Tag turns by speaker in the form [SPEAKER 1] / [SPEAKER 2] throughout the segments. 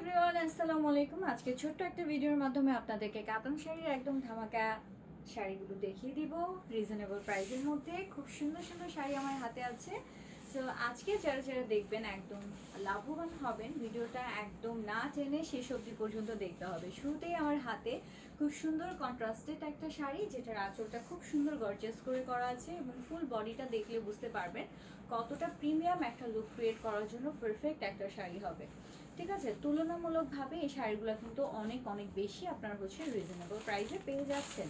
[SPEAKER 1] Everyone, আসসালামু আলাইকুম। আজকে ছোট্ট একটা ভিডিওর মাধ্যমে আপনাদেরকে কাতান শাড়ির একদম ধামাকা শাড়িগুলো দেখিয়ে দিব। রিজনেবল প্রাইসের মধ্যে। খুব সুন্দর সুন্দর শাড়ি আমার হাতে আছে। সো আজকে যারা যারা দেখবেন একদম লাভবান হবেন, ভিডিওটা একদম না টেনে শেষ অবধি পর্যন্ত দেখতে হবে। শুরুতেই আমার হাতে খুব সুন্দর কন্ট্রাস্টেড একটা শাড়ি, যেটার আঁচলটা খুব সুন্দর গর্জিয়াস করে করা আছে এবং ফুল বডিটা দেখলে বুঝতে পারবেন কতটা প্রিমিয়াম একটা লুক ক্রিয়েট করার জন্য পারফেক্ট একটা শাড়ি হবে। ঠিক আছে? তুলনামূলকভাবে এই শাড়িগুলো কিন্তু অনেক অনেক বেশি আপনার হচ্ছে রিজনেবল প্রাইসে পেয়ে যাচ্ছেন।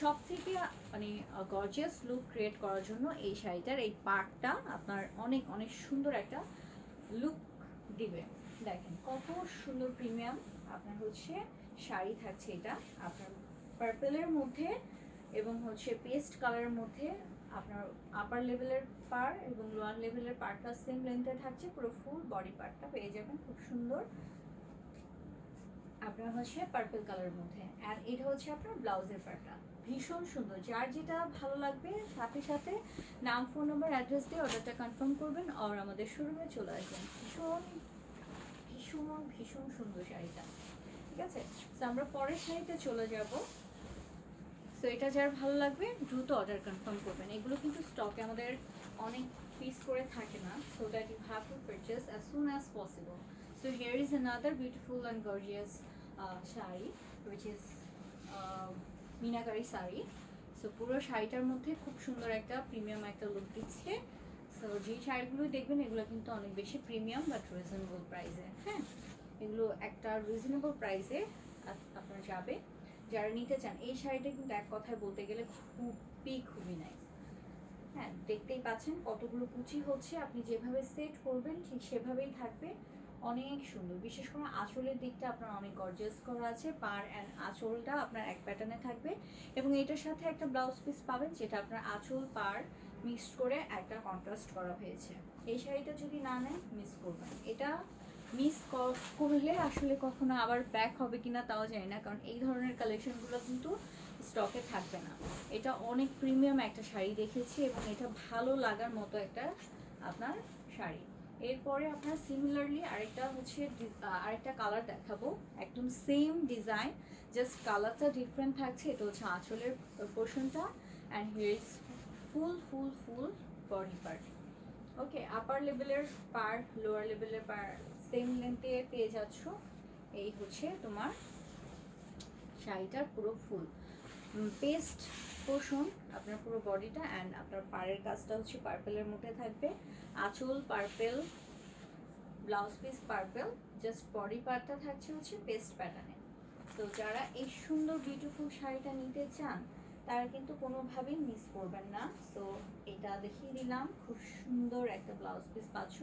[SPEAKER 1] সব থেকে মানে গর্জিয়াস লুক ক্রিয়েট করার জন্য এই শাড়িটার এই পার্টটা আপনার অনেক অনেক সুন্দর একটা লুক দিবে। দেখেন কত সুন্দর প্রিমিয়াম আপনার হচ্ছে শাড়ি থাকছে এটা। আপনার পার্পেলের মধ্যে এবং হচ্ছে পেস্ট কালারের মধ্যে আপনার আপার লেভেলের পার এবং লোয়ার লেভেলের পার্টটা সেম লেন্থে থাকছে, পুরো ফুল বডি পার্টটা পেয়ে যাবেন, খুব সুন্দর। আপনার হচ্ছে পার্পল কালারের মধ্যে। আর এটা হচ্ছে আপনার ব্লাউজের পার্টটা ভীষণ সুন্দর। যার যেটা ভালো লাগবে, সাথে সাথে নাম ফোন নম্বর অ্যাড্রেস দিয়ে অর্ডারটা কনফার্ম করবেন আর আমাদের শোরুমে চলে আসবেন। ভীষণ ভীষণ ভীষণ সুন্দর শাড়িটা। ঠিক আছে? তো আমরা পরের শাড়িতে চলে যাব। সো এটা যার ভালো লাগবে, দ্রুত অর্ডার কনফার্ম করবেন। এগুলো কিন্তু স্টকে আমাদের অনেক পিস করে থাকে না। So that you have to purchase as soon as possible so here is another beautiful and gorgeous sari which is Meenakari sari so পুরো শাড়িটার মধ্যে খুব সুন্দর একটা প্রিমিয়াম একটা লুক দিচ্ছে। সো যে শাড়িগুলো দেখবেন, এগুলো কিন্তু অনেক বেশি প্রিমিয়াম বাট রিজনেবল প্রাইসে হ্যাঁ এগুলো একটা রিজনেবল প্রাইসে আপনার যাবে। যারা নিতে চান, এই শাড়িটা কিন্তু এক কথায় বলতে গেলে খুবই খুবই নাইস হ্যাঁ দেখতেই পাচ্ছেন কতগুলো কুচি হচ্ছে। আপনি যেভাবে সেট করবেন, ঠিক সেভাবেই থাকবে। অনেক সুন্দর। বিশেষ করে আঁচলের দিকটা আপনার অনেক গর্জিয়াস করা আছে। পার অ্যান্ড আঁচলটা আপনার এক প্যাটার্নে থাকবে। এবং এটার সাথে একটা ব্লাউজ পিস পাবেন, যেটা আপনার আঁচল, পার মিক্সড করে একটা কন্ট্রাস্ট করা হয়েছে। এই শাড়িটা যদি না নেন মিস করবেন। এটা মিস করলে আসলে কখনো আবার ব্যাক হবে কিনা তাও জানি না, কারণ এই ধরনের কালেকশনগুলো কিন্তু স্টকে থাকবে না। এটা অনেক প্রিমিয়াম একটা শাড়ি দেখেছি এবং এটা ভালো লাগার মতো একটা আপনার শাড়ি। এরপরে আপনার সিমিলারলি আরেকটা হচ্ছে আরেকটা কালার দেখাবো। একদম সেম ডিজাইন জাস্ট কালারটা ডিফারেন্ট থাকছে। এটা হচ্ছে আঁচলের পোর্শনটা and here is full full full body part okay upper লেভেলের পার্ট লোয়ার লেভেলের পার্ট সেম লেন্থে পেয়ে যাচ্ছ। এই হচ্ছে তোমার শাড়িটার পুরো ফুল। পেস্ট পোর্শন আপনার পুরো বডিটা অ্যান্ড আপনার পাড়ের কাজটা হচ্ছে পার্পেলের মধ্যে থাকবে। আঁচল purple blouse piece purple just body পার্টটা থাকছে হচ্ছে পেস্ট প্যাটার্নে তো যারা এই সুন্দর বিউটিফুল শাড়িটা নিতে চান তারা কিন্তু কোনোভাবেই মিস করবেন না। সো এটা দেখিয়ে দিলাম। খুব সুন্দর একটা ব্লাউজ পিস পাচ্ছ।